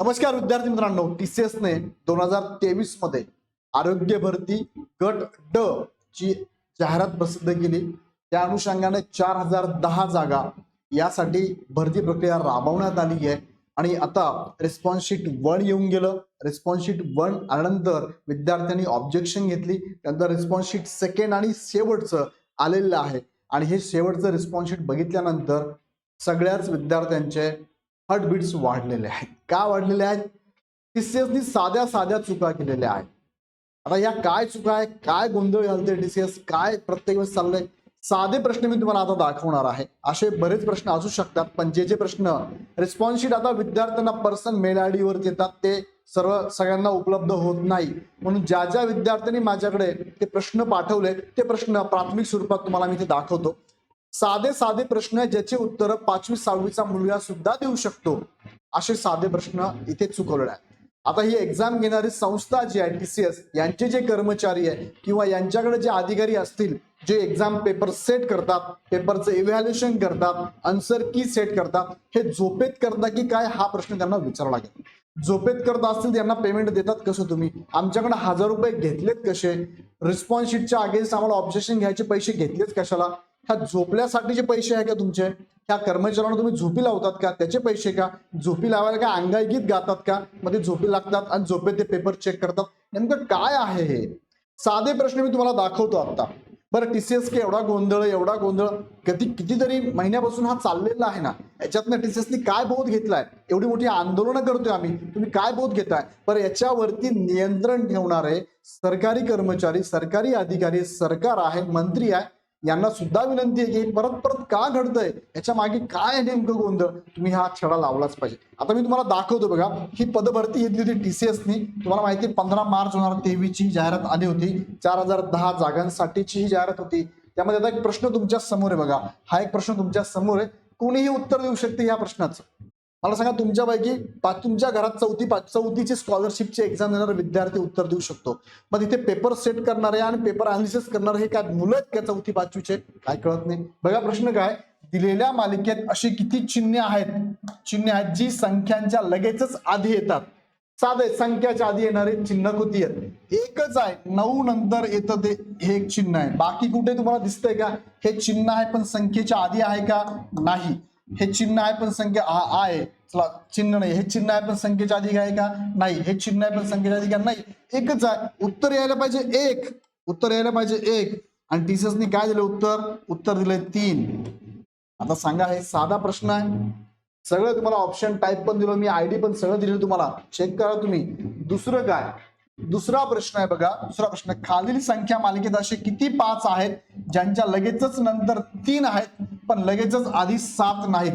नमस्कार विद्यार्थी मित्रांनो टीसीएस ने दोन हजार तेवीसमध्ये आरोग्य भरती गट ड ची जाहिरात प्रसिद्ध केली. त्या अनुषंगाने चार हजार दहा जागा यासाठी भरती प्रक्रिया राबवण्यात आली आहे. आणि आता रिस्पॉन्स शीट वन येऊन गेलं. रिस्पॉन्स शीट वन आल्यानंतर विद्यार्थ्यांनी ऑब्जेक्शन घेतली. त्यानंतर रिस्पॉन्स शीट सेकंड आणि शेवटचं आलेलं आहे. आणि हे शेवटचं रिस्पॉन्स शीट बघितल्यानंतर सगळ्याच विद्यार्थ्यांचे हार्टबीट्स वाढलेले आहेत. का वाढलेले आहेत? टीसीएसनी साध्या साध्या चुका केलेल्या आहेत. आता या काय चुका आहे काय गोंधळ घालते टीसीएस काय प्रत्येक वेळेस चाललंय? साधे प्रश्न मी तुम्हाला आता दाखवणार आहे. असे बरेच प्रश्न असू शकतात पण जे जे प्रश्न रिस्पॉन्स शीट आता विद्यार्थ्यांना पर्सन मेल आय वर येतात ते सर्व सगळ्यांना उपलब्ध होत नाही. म्हणून ज्या ज्या विद्यार्थ्यांनी माझ्याकडे ते प्रश्न पाठवले ते प्रश्न प्राथमिक स्वरूपात तुम्हाला मी ते दाखवतो. साधे साधे प्रश्न आहे ज्याचे उत्तर पाचवी सहावीचा मुलगा सुद्धा देऊ शकतो. असे साधे प्रश्न इथे चुकवलेले आहेत. आता ही एक्झाम घेणारी संस्था जी आहे टीसीएस यांचे जे कर्मचारी आहे किंवा यांच्याकडे जे अधिकारी असतील जे एक्झाम पेपर सेट करतात पेपरचं इव्हॅल्युएशन करतात आन्सर की सेट करतात हे झोपेत करता की काय हा प्रश्न त्यांना विचारावा लागेल. झोपेत करत असतील त्यांना पेमेंट देतात कसं तुम्ही? आमच्याकडे हजार रुपये घेतलेत कसे? रिस्पॉन्स शीटच्या अगेन्स्ट आम्हाला ऑब्जेक्शन घ्यायचे पैसे घेतलेच कशाला? ह्या झोपल्यासाठीचे पैसे आहे का तुमचे? ह्या कर्मचाऱ्यांना तुम्ही झोपी लावतात का? त्याचे पैसे का? झोपी लावायला का अंगाई गीत गातात का? मध्ये झोपी लागतात आणि झोपेत ते पेपर चेक करतात. नेमकं काय आहे हे? साधे प्रश्न मी तुम्हाला दाखवतो आता. बरं टीसीएस के एवढा गोंधळ एवढा गोंधळ. किती कितीतरी महिन्यापासून हा चाललेला आहे ना. याच्यातनं टीसीएसनी काय बोध घेतलाय? एवढी मोठी आंदोलनं करतोय आम्ही. तुम्ही काय बोध घेताय? बरं याच्यावरती नियंत्रण ठेवणारे सरकारी कर्मचारी सरकारी अधिकारी सरकार आहे मंत्री आहे. यांना सुद्धा विनंती आहे की परत परत का घडतंय? याच्या मागे काय आहे नेमकं गोंधळ तुम्ही हा छडा लावलाच पाहिजे. आता मी तुम्हाला दाखवतो बघा ही पदभरती घेतली होती टीसीएसनी तुम्हाला माहिती पंधरा मार्च दोन हजार तेवीसची जाहिरात आली होती. चार हजार दहा जागांसाठीची ही जाहिरात होती. त्यामध्ये आता एक प्रश्न तुमच्यासमोर आहे बघा. हा एक प्रश्न तुमच्यासमोर आहे. कोणीही उत्तर देऊ शकते या प्रश्नाचं. मला सांगा तुमच्यापैकी पाच तुमच्या घरात चौथी पाच चौथीची स्कॉलरशिपची एक्झाम देणारा विद्यार्थी उत्तर देऊ शकतो. मग तिथे पेपर सेट करणारे आणि पेपर अनालिसिस करणारे हे काय मुलं आहेत का चौथी पाचवीचे? काय कळत नाही. बघा प्रश्न काय? दिलेल्या मालिकेत अशी किती चिन्हे आहेत? चिन्हे आहेत जी संख्यांच्या लगेचच आधी येतात. साधे संख्याच्या आधी येणारे चिन्ह कोणती आहेत. एकच आहे नऊ नंतर येतं ते हे एक चिन्ह आहे. बाकी कुठे तुम्हाला दिसतंय का? हे चिन्ह आहे पण संख्येच्या आधी आहे का? नाही. हे चिन्ह आहे पण संख्या आ- आहे. चला चिन्ह नाही. हे चिन्ह आहे पण संख्येच्या अधिक आहे का? नाही. हे चिन्ह आहे पण संख्येच्या अधिक आहे नाही. एकच आहे. उत्तर यायला पाहिजे एक. उत्तर यायला पाहिजे एक. आणि टीचर्सनी काय दिलं उत्तर? उत्तर दिलंय तीन. आता सांगा हे साधा प्रश्न आहे. सगळं तुम्हाला ऑप्शन टाईप पण दिलं. मी आयडी पण सगळं दिलं तुम्हाला. चेक करा तुम्ही. दुसरं काय? दुसरा प्रश्न आहे बघा. दुसरा प्रश्न. खालील संख्या मालिकेत असे किती पाच आहेत? ज्यांच्या लगेचच नंतर तीन आहेत? पण लगेचच आधी सात नाहीत.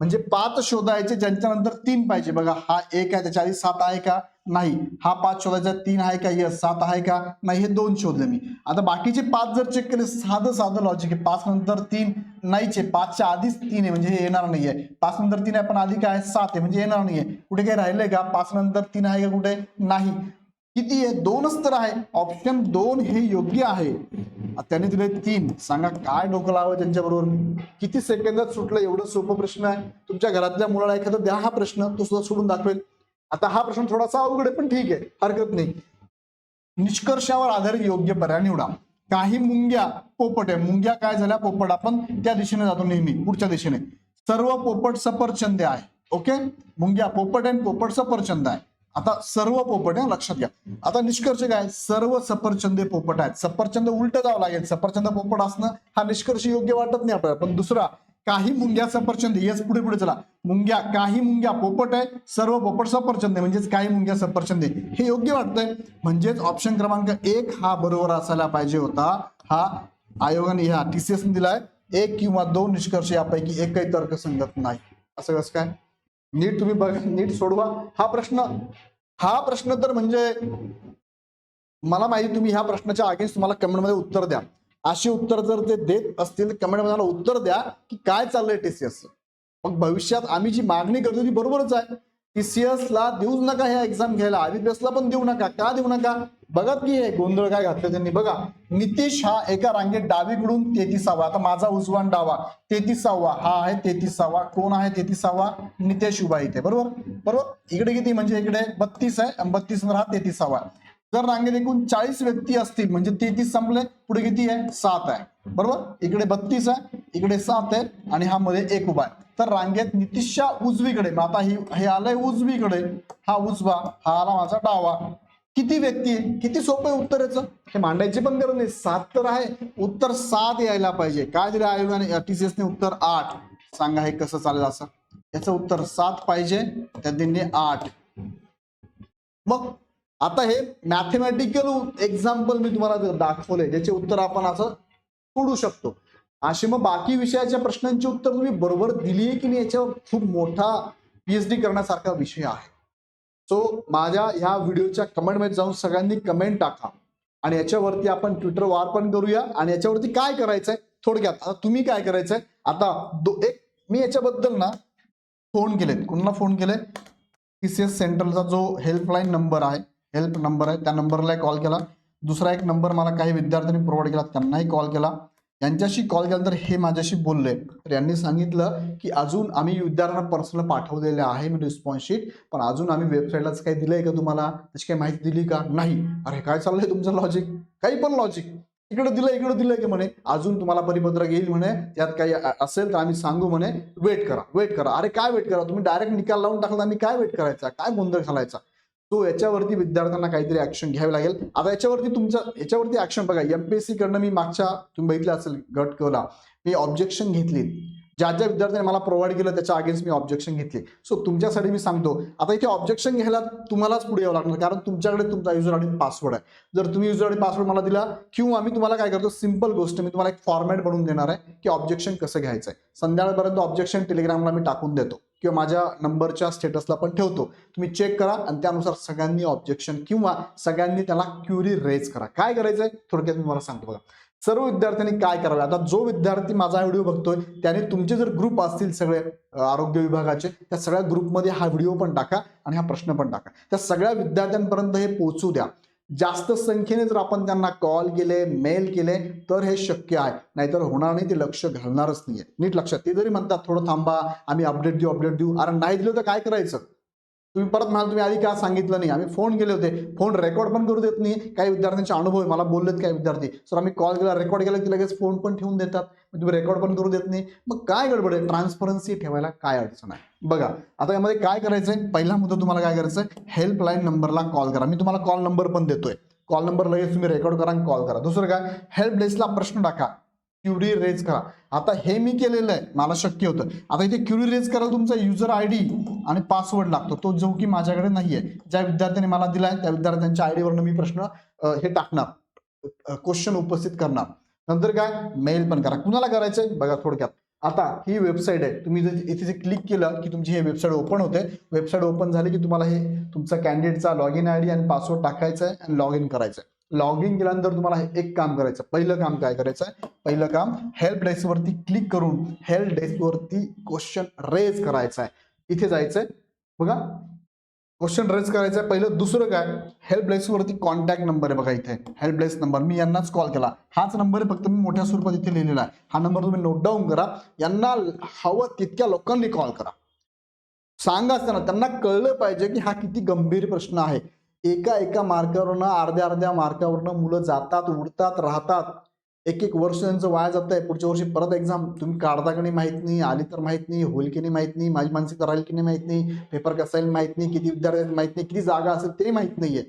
म्हणजे पाच शोधायचे ज्यांच्या नंतर तीन पाहिजे. बघा हा एक आहे त्याच्या आधी सात आहे का? नाही. हा पाच शोधायचा तीन आहे का? यस. सात आहे का? नाही हे दोन शोधले मी. आता बाकीचे पाच जर चेक केले साधं साधं लॉजिक आहे. पाच नंतर तीन नाहीच. आहे पाचच्या आधीच तीन आहे म्हणजे हे येणार नाहीये. पाच नंतर तीन आहे पण आधी काय? आहे? सात आहे म्हणजे येणार नाहीये. कुठे काही राहिलंय का? पाच नंतर तीन आहे का कुठे? नाही. किती आहे? दोनच तर आहे. ऑप्शन दोन हे योग्य आहे. त्यांनी दिले तीन. सांगा काय डोकं लावं त्यांच्या बरोबर किती सेकंदात सुटलं? एवढं सोपं प्रश्न आहे. तुमच्या घरातल्या मुलाला एखादा द्या हा प्रश्न तो सुद्धा सोडून दाखवेल. आता हा प्रश्न थोडासा अवघड आहे पण ठीक आहे. हरकत नाही. निष्कर्षावर आधारित योग्य पर्याय निवडा. काही मुंग्या पोपट आहे. मुंग्या काय झाल्या? पोपट. आपण त्या दिशेने जातो नेहमी पुढच्या दिशेने. सर्व पोपट सफरचंद आहे. ओके? मुंग्या पोपट आहे पोपट सफरचंद आहे. आता सर्व पोपट आहे लक्षात घ्या. आता निष्कर्ष काय? सर्व सफरचंदे पोपट आहेत. सफरचंद उलट जावं लागेल. सफरचंद पोपट असणं हा निष्कर्ष योग्य वाटत नाही आपल्याला. पण दुसरा काही मुंग्या सफरचंद येस पुढे पुढे चला. मुंग्या काही मुंग्या पोपट आहे सर्व पोपट सफरचंद म्हणजेच काही मुंग्या सफरचंद हे योग्य वाटतंय. म्हणजेच ऑप्शन क्रमांक एक हा बरोबर असायला पाहिजे होता. हा आयोगाने ह्या टीसीएस दिलाय. एक किंवा दोन निष्कर्ष यापैकी एकही तर्कसंगत नाही. असं कसं काय? नीट तुम्ही बघा नीट सोडवा. हा प्रश्न हा प्रश्न तर म्हणजे मला माहिती तुम्ही ह्या प्रश्नाच्या अगेन्स्ट तुम्हाला कमेंटमध्ये उत्तर द्या. अशी उत्तर जर ते देत असतील कमेंटमध्ये मला उत्तर द्या की काय चाललंय टीसीएस मग भविष्यात आम्ही जी मागणी करतो ती बरोबरच आहे. टीसीएस ला देऊच नका ह्या एक्झाम घ्यायला. आयबीपीएसला पण देऊ नका. का देऊ नका? बघा की हे गोंधळ काय घातलं त्यांनी. बघा नितीश हा एका रांगेत डावीकडून तेहतीसावा. आता माझा उजवान डावा तेहतीसावा. हा आहे तेहतीसावा. कोण आहे तेहतीसावा? नितेश उभा इथे. बरोबर? बरोबर? इकडे किती? म्हणजे इकडे बत्तीस आहे आणि बत्तीस हा तेहतीसावा जर रांगेत एकूण चाळीस व्यक्ती असतील म्हणजे तेहतीस संपले पुढे किती आहे? सात आहे. बरोबर? इकडे बत्तीस आहे इकडे सात आहे आणि हा मध्ये एक उभा आहे. तर रांगेत नितीशच्या उजवीकडे मग आता ही हे आलंय उजवीकडे. हा उजवा हा आला माझा डावा. किती व्यक्ती आहे? किती सोपं आहे उत्तर याचं? हे मांडायची पण गरज नाही. सात तर आहे. उत्तर सात यायला पाहिजे. काय दिलं आयोगाने? टीसीएसने उत्तर आठ. सांगा हे कसं चालेल असं. याचं उत्तर सात पाहिजे. त्या दिनी आठ. मग आता हे मॅथमॅटिकल एक्झाम्पल मी तुम्हाला दाखवले ज्याचे उत्तर आपण असं सोडू शकतो. अशी मग बाकी विषयाच्या प्रश्नांची उत्तर तुम्ही बरोबर दिली आहे की नाही याच्यावर खूप मोठा पीएचडी करण्यासारखा विषय आहे. सो माझ्या ह्या व्हिडिओच्या कमेंटमध्ये जाऊन सगळ्यांनी कमेंट टाका. आणि याच्यावरती आपण ट्विटर वार पण करूया आणि याच्यावरती काय करायचंय थोडक्यात. आता तुम्ही काय करायचंय? आता दो एक मी याच्याबद्दल ना फोन केलेत. कोणाला फोन केले एस सेंट्रलचा जो हेल्पलाईन नंबर आहे हेल्प नंबर आहे त्या नंबरला कॉल केला. दुसरा एक नंबर मला काही विद्यार्थ्यांनी प्रोव्हाइड केला त्यांनाही कॉल केला. यांच्याशी कॉल केल्यानंतर हे माझ्याशी बोलले. तर यांनी सांगितलं की अजून आम्ही विद्यार्थ्यांना पर्सनल पाठवलेले आहे मी रिस्पॉन्स शीट पण अजून आम्ही वेबसाईटलाच काही दिलंय का तुम्हाला? त्याची काही माहिती दिली का? नाही. अरे काय चाललंय तुमचं लॉजिक काही पण लॉजिक इकडे दिलं इकडे दिलंय की म्हणे? अजून तुम्हाला परिपत्रक येईल म्हणे. त्यात काही असेल तर आम्ही सांगू म्हणे. वेट करा वेट करा. अरे काय वेट करा? तुम्ही डायरेक्ट निकाल लावून टाकला. आम्ही काय वेट करायचा? काय गोंधळ घालायचा? तो याच्यावरती विद्यार्थ्यांना काहीतरी ऍक्शन घ्यावी लागेल. आता याच्यावरती तुमचं याच्यावरती ऍक्शन बघा. एमपीएससी कडनं मी मागच्या तुम्ही बघितलं असेल गट कला. मी ऑब्जेक्शन घेतली ज्या ज्या विद्यार्थ्यांनी मला प्रोव्हाइड केलं त्याच्या अगेन्स्ट मी ऑब्जेक्शन घेतली सो तुमच्यासाठी मी सांगतो. आता इथे ऑब्जेक्शन घ्यायला तुम्हालाच पुढे यावं लागणार कारण तुमच्याकडे तुमचा युजर आणि पासवर्ड आहे. जर तुम्ही युजर आणि पासवर्ड मला दिला किंवा मी तुम्हाला काय करतो सिंपल गोष्ट मी तुम्हाला एक फॉर्मॅट बनवून देणार आहे की ऑब्जेक्शन कसं घ्यायचं आहे. संध्याकाळपर्यंत ऑब्जेक्शन टेलिग्रामला मी टाकून देतो. किंवा माझ्या नंबरच्या स्टेटसला पण ठेवतो. तुम्ही चेक करा आणि त्यानुसार सगळ्यांनी ऑब्जेक्शन किंवा सगळ्यांनी त्याला क्युरी रेज करा. काय करायचंय? थोडक्यात मी मला सांगतो बघा. सर्व विद्यार्थ्यांनी काय करावे? आता जो विद्यार्थी माझा व्हिडिओ बघतोय त्याने तुमचे जर ग्रुप असतील सगळे आरोग्य विभागाचे त्या सगळ्या ग्रुपमध्ये हा व्हिडिओ पण टाका आणि हा प्रश्न पण टाका. त्या सगळ्या विद्यार्थ्यांपर्यंत हे पोहोचू द्या. जास्त संख्येने जर आपण त्यांना कॉल केले मेल केले तर हे शक्य आहे. नाहीतर होणार नाही ते लक्ष घालणारच नाहीये. नीट लक्षात. ते जरी म्हणतात थोडं थांबा आम्ही अपडेट देऊ अपडेट देऊ. अरे नाही दिलं तर काय करायचं? तुम्ही परत म्हणाल तुम्ही आधी का सांगितलं नाही? आम्ही फोन केले होते. फोन रेकॉर्ड पण करू देत नाही. काही विद्यार्थ्यांचे अनुभव आहे. मला बोललेत काही विद्यार्थी. सर आम्ही कॉल केला. रेकॉर्ड केला की लगेच फोन पण ठेवून देतात. तुम्ही रेकॉर्ड पण करू देत नाही. मग काय गडबड आहे? ट्रान्सपरन्सी ठेवायला काय अडचण आहे? बघा आता यामध्ये काय करायचंय? पहिला मुद्दा तुम्हाला काय करायचं हेल्पलाईन नंबरला कॉल करा. मी तुम्हाला कॉल नंबर पण देतोय. कॉल नंबर लगेच तुम्ही रेकॉर्ड करा आणि कॉल करा. दुसरं काय? हेल्प डेस्कला प्रश्न टाका. क्युरी रेज करा. आता हे मी केलेलं आहे मला शक्य होतं. आता इथे क्युरी रेज करायला तुमचा युजर आय डी आणि पासवर्ड लागतो. तो जो की माझ्याकडे नाहीये. ज्या विद्यार्थ्याने मला दिलाय त्या विद्यार्थ्यांच्या आय डीवरनं मी प्रश्न हे टाकणार. क्वेश्चन उपस्थित करणार. नंतर काय? मेल पण करा. कुणाला करायचंय? बघा थोडक्यात. आता ही वेबसाईट आहे. तुम्ही जर इथे जे क्लिक केलं की तुमची हे वेबसाईट ओपन होते. वेबसाईट ओपन झाली की तुम्हाला हे तुमचा कॅन्डिडेटचा लॉग इन आय डी आणि पासवर्ड टाकायचा आहे आणि लॉग इन करायचं आहे लॉग इन केल्यानंतर तुम्हाला हे एक काम करायचं. पहिलं काम काय करायचं आहे? पहिलं काम हेल्प डेस्क वरती क्लिक करून हेल्प डेस्क वरती क्वेश्चन रेज करायचा आहे. इथे जायचंय. बघा. क्वेश्चन रेज करायचं आहे. पहिलं दुसरं काय? हेल्प डेस्क वरती कॉन्टॅक्ट नंबर आहे बघा इथे. हेल्प डेस्क नंबर मी यांनाच कॉल केला. हाच नंबर आहे फक्त मी मोठ्या स्वरूपात इथे लिहिलेला आहे. हा नंबर तुम्ही नोट डाऊन करा. यांना हवं तितक्या लोकांनी कॉल करा. सांगा त्यांना त्यांना कळलं पाहिजे की हा किती गंभीर प्रश्न आहे. एका एका मार्कावरनं अर्ध्या अर्ध्या मार्कावरनं मुलं जातात उडतात राहतात. एक एक वर्ष त्यांचं वाया जात आहे पुढच्या वर्षी परत एक्झाम तुम्ही काढता की नाही माहीत नाही. आली तर माहीत नाही. होईल की नाही माहीत नाही. माझी मानसिक राहील की नाही माहीत नाही. पेपर कसा येईल माहीत नाही. किती विद्यार्थी माहीत नाही. किती जागा असेल ते माहीत नाहीये.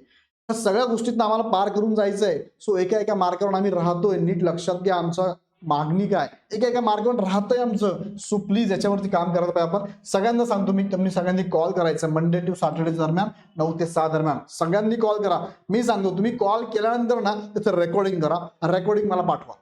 या सगळ्या गोष्टीत आम्हाला पार करून जायचं आहे सो एका एका मार्कावर आम्ही राहतोय. नीट लक्षात घ्या. आमचा मागणी काय? एक एका मार्गावर राहतंय आमचं. सो प्लीज याच्यावरती काम करायला पाहिजे आपण. सगळ्यांना सांगतो मी तुम्ही सगळ्यांनी कॉल करायचं मंडे टू सॅटर्डे दरम्यान नऊ ते सहा दरम्यान. सगळ्यांनी कॉल करा. मी सांगतो तुम्ही कॉल केल्यानंतर ना त्याचं रेकॉर्डिंग करा. रेकॉर्डिंग मला पाठवा.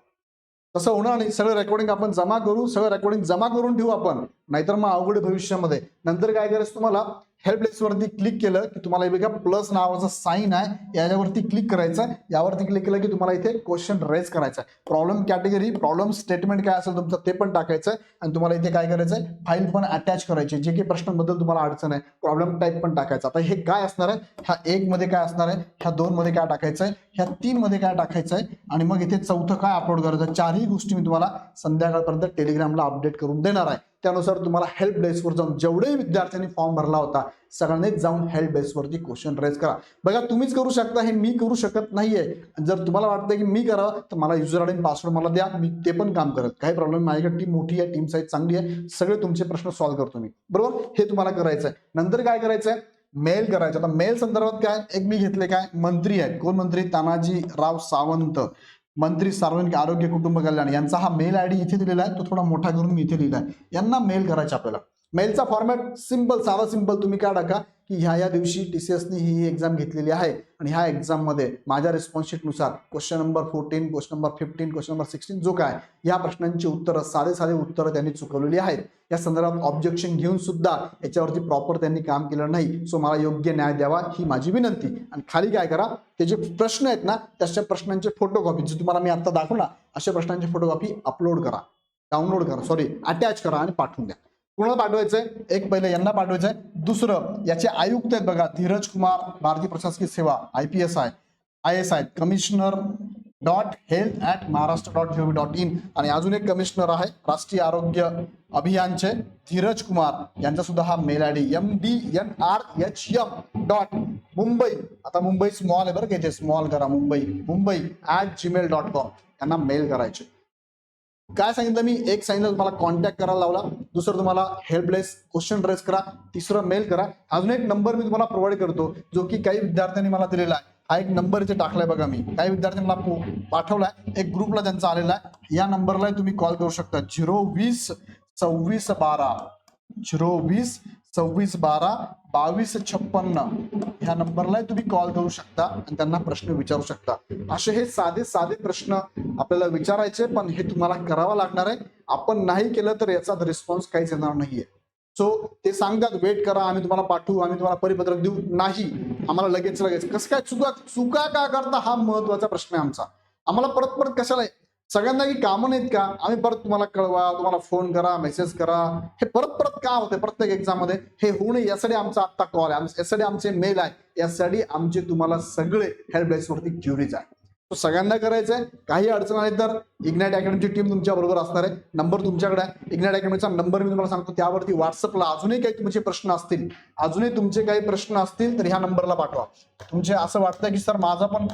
तसं होणार नाही. सगळं रेकॉर्डिंग आपण जमा करू सगळं रेकॉर्डिंग जमा करून ठेवू आपण. नाहीतर मग अवघड भविष्यामध्ये. नंतर काय करायचं तुम्हाला? हेल्पलेस वरती क्लिक केलं की तुम्हाला हे बघा प्लस नावाचं साईन आहे याच्यावरती क्लिक करायचं आहे. यावरती क्लिक केलं की तुम्हाला इथे क्वेश्चन रेज करायचा आहे. प्रॉब्लेम कॅटेगरी प्रॉब्लेम स्टेटमेंट काय असेल तुमचं ते पण टाकायचं आणि तुम्हाला इथे काय करायचं आहे? फाईल पण अटॅच करायची आहे. जे काही प्रश्नांबद्दल तुम्हाला अडचण आहे प्रॉब्लेम टाईप पण टाकायचा आता हे काय असणार आहे? ह्या एक मध्ये काय असणार आहे? ह्या दोन मध्ये काय टाकायचं आहे? ह्या तीन मध्ये काय टाकायचं आहे? आणि मग इथे चौथं काय अपलोड करायचं आहे? चारही गोष्टी मी तुम्हाला संध्याकाळपर्यंत टेलिग्रामला अपडेट करून देणार आहे. त्यानुसार तुम्हाला हेल्प डेस्कवर जाऊन जेवढेही विद्यार्थ्यांनी फॉर्म भरला होता सगळ्यांनीच जाऊन हेल्प डेस्कवरती क्वेश्चन रेज करा. बघा तुम्हीच करू शकता हे मी करू शकत नाहीये. जर तुम्हाला वाटतं की मी करावं तर मला युजर आणि पासवर्ड मला द्या मी ते पण काम करत. काही प्रॉब्लेम माझ्याकडे टीम मोठी आहे टीम साईज चांगली आहे सगळे तुमचे प्रश्न सॉल्व्ह करतो मी. बरोबर? हे तुम्हाला करायचं आहे नंतर काय करायचं आहे मेल करायचं. आता मेल संदर्भात काय? एक मी घेतले काय? मंत्री आहेत. कोण मंत्री? तानाजी राव सावंत. मंत्री सार्वजनिक आरोग्य कुटुंब कल्याण यांचा हा मेल आय डी इथे दिलेला आहे. तो थोडा मोठा करून मी इथे लिहिला आहे. यांना मेल करायचा आपल्याला. मेलचा फॉर्मॅट सिंपल साधा सिंपल तुम्ही काय टाका की ह्या या दिवशी टी सी एसनी ही एक्झाम घेतलेली आहे आणि ह्या एक्झाममध्ये माझ्या रिस्पॉन्सशीटनुसार question number fourteen question number fifteen question number sixteen जो काय या प्रश्नांची उत्तरं साधे साधे उत्तरं त्यांनी चुकवलेली आहेत. या संदर्भात ऑब्जेक्शन घेऊन सुद्धा याच्यावरती प्रॉपर त्यांनी काम केलं नाही. सो मला योग्य न्याय द्यावा ही माझी विनंती. आणि खाली काय करा ते जे प्रश्न आहेत ना त्याच्या प्रश्नांचे फोटोकॉपी जे तुम्हाला मी आता दाखवला अशा प्रश्नांची फोटोकॉपी अपलोड करा. डाउनलोड करा. सॉरी अटॅच करा आणि पाठवून द्या. कुणाला पाठवायचंय एक पहिले यांना पाठवायचंय दुसरं याचे आयुक्त आहेत बघा धीरज कुमार भारतीय प्रशासकीय सेवा I P S I I S I commissioner dot health at Maharashtra dot gov dot in आणि अजून एक कमिशनर आहे राष्ट्रीय आरोग्य अभियानचे धीरज कुमार. यांचा सुद्धा हा mail I D M D N R H M dot Mumbai. आता मुंबई स्मॉल आहे बरं का स्मॉल करा Mumbai. Mumbai at Gmail dot com यांना मेल करायचे. काय सांगितलं मी? एक सांगितलं तुम्हाला कॉन्टॅक्ट करायला लावला. दुसरं तुम्हाला हेल्पलेस क्वेश्चन रेस करा. तिसरं मेल करा. अजून एक नंबर मी तुम्हाला प्रोव्हाइड करतो जो की काही विद्यार्थ्यांनी मला दिलेला आहे. हा एक नंबर इथे टाकलाय बघा मी. काही विद्यार्थ्यांना पाठवलाय. एक ग्रुपला त्यांचा आलेला आहे. या नंबरला तुम्ही कॉल करू शकता. झिरो वीस सव्वीस बारा. झिरो वीस सव्वीस बारा बावीस छप्पन्न. ह्या नंबरला तुम्ही कॉल करू शकता आणि त्यांना प्रश्न विचारू शकता. असे हे साधे साधे प्रश्न आपल्याला विचारायचे पण हे तुम्हाला करावं लागणार आहे. आपण नाही केलं तर याचा रिस्पॉन्स काहीच येणार नाहीये. सो ते सांगतात वेट करा आम्ही तुम्हाला पाठवू आम्ही तुम्हाला परिपत्रक देऊ. नाही. आम्हाला लगेच लगेच. कसं काय चुका चुका का करता हा महत्त्वाचा प्रश्न आहे आमचा. आम्हाला परत परत कशाला सगळ्यांना की कामं नाहीत का? आम्ही परत तुम्हाला कळवा तुम्हाला फोन करा मेसेज करा. हे परत परत का होते प्रत्येक एक्झाममध्ये? हे होऊ नये यासाठी आमचा आत्ता कॉल आहे. यासाठी आमचे मेल आहे. यासाठी आमचे तुम्हाला सगळे हेल्प डेस्क वरती क्युरीज आहे तो सगळ्यांना करायचं आहे काही अडचण आली तर इग्नाइट अकॅडमीची टीम तुमच्या बरोबर असणार आहे. नंबर तुमच्याकडे आहे. इग्नाइट अकॅडमीचा नंबर मी तुम्हाला सांगतो. त्यावरती व्हॉट्सअपला अजूनही काही तुमचे प्रश्न असतील अजूनही तुमचे काही प्रश्न असतील तर ह्या नंबरला पाठवा. तुमचे असं वाटतं की सर माझा पण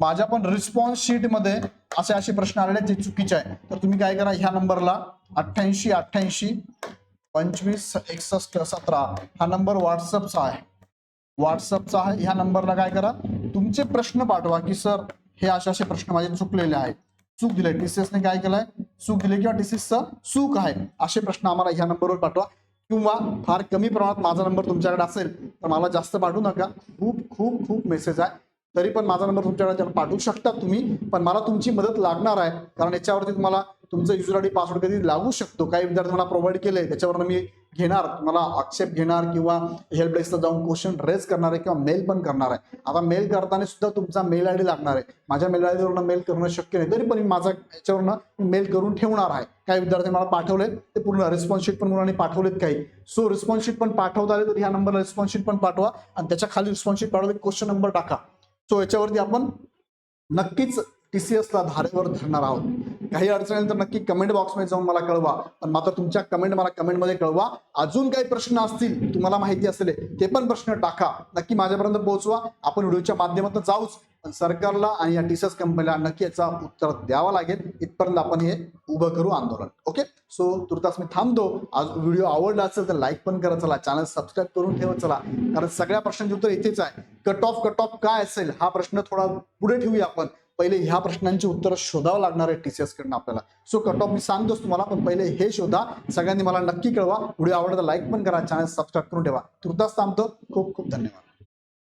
माझ्या पण रिस्पॉन्स शीटमध्ये असे असे प्रश्न आलेले आहेत जे चुकीचे आहे तर तुम्ही काय करा ह्या नंबरला अठ्ठ्याऐंशी अठ्ठ्याऐंशी पंचवीस एकसष्ट सतरा हा नंबर व्हॉट्सअपचा आहे. व्हॉट्सअपचा आहे. ह्या नंबरला काय करा तुमचे प्रश्न पाठवा की सर हे असे असे प्रश्न माझे चुकलेले आहेत. चूक दिले टीसीएसने काय केलंय? चूक दिले किंवा टीसीएसचं चूक आहे? असे प्रश्न आम्हाला ह्या नंबरवर पाठवा. किंवा फार कमी प्रमाणात माझा नंबर तुमच्याकडे असेल तर मला जास्त पाठवू नका. खूप खूप खूप मेसेज आहे. तरी पण माझा नंबर तुमच्याकडे पाठवू शकता तुम्ही पण मला तुमची मदत लागणार आहे. कारण याच्यावरती तुम्हाला तुमचं युजर आयडी पासवर्ड कधी लागू शकतो? काही विद्यार्थी मला प्रोव्हाइड केले त्याच्यावर मी घेणार तुम्हाला आक्षेप घेणार किंवा हेल्प डेस्कला जाऊन क्वेश्चन रेज करणार आहे किंवा मेल पण करणार आहे. आता मेल करताना सुद्धा तुमचा मेल आय डी लागणार आहे. माझ्या मेल आयडीवरनं मेल करणं शक्य नाही तरी पण मी माझा याच्यावरनं मेल करून ठेवणार आहे. काही विद्यार्थी मला पाठवले ते पूर्ण रिस्पॉन्स शीट पण मुलांनी पाठवलेत काही. सो रिस्पॉन्स शीट पण पाठवता आले तर ह्या नंबरला रिस्पॉन्स शीट पण पाठवा आणि त्याच्याखाली रिस्पॉन्स शीट पाठवले क्वेश्चन नंबर टाका. सो याच्यावरती आपण नक्कीच टी सी ला धारेवर धरणार आहोत. काही अडचणी तर नक्की कमेंट बॉक्समध्ये जाऊन मला कळवा. पण मात्र तुमच्या कमेंट मला कमेंटमध्ये कळवा. अजून काही प्रश्न असतील तुम्हाला माहिती असले ते पण प्रश्न टाका. नक्की माझ्यापर्यंत पोहोचवा. आपण व्हिडिओच्या माध्यमातून जाऊच. पण सरकारला आणि या टीसीएस कंपनीला नक्की याचा उत्तर द्यावा लागेल. इथपर्यंत आपण हे उभं करू आंदोलन. ओके सो तुर्तास मी थांबतो. आज व्हिडिओ आवडला असेल तर लाईक पण करा चला चॅनल सबस्क्राईब करून ठेवत चला. कारण सगळ्या प्रश्नांचे उत्तर इथेच आहे. कट ऑफ कट ऑफ काय असेल? हा प्रश्न थोडा पुढे ठेवूया आपण. पहिले ह्या प्रश्नांची उत्तरं शोधावं लागणार आहे टीसीएस कडनं आपल्याला. सो कट ऑफ मी सांगतोच तुम्हाला पण पहिले हे शोधा. सगळ्यांनी मला नक्की कळवा. व्हिडिओ आवडला लाईक पण करा चॅनल सबस्क्राईब करून ठेवा. तुर्तास थांबतो. खूप खूप धन्यवाद.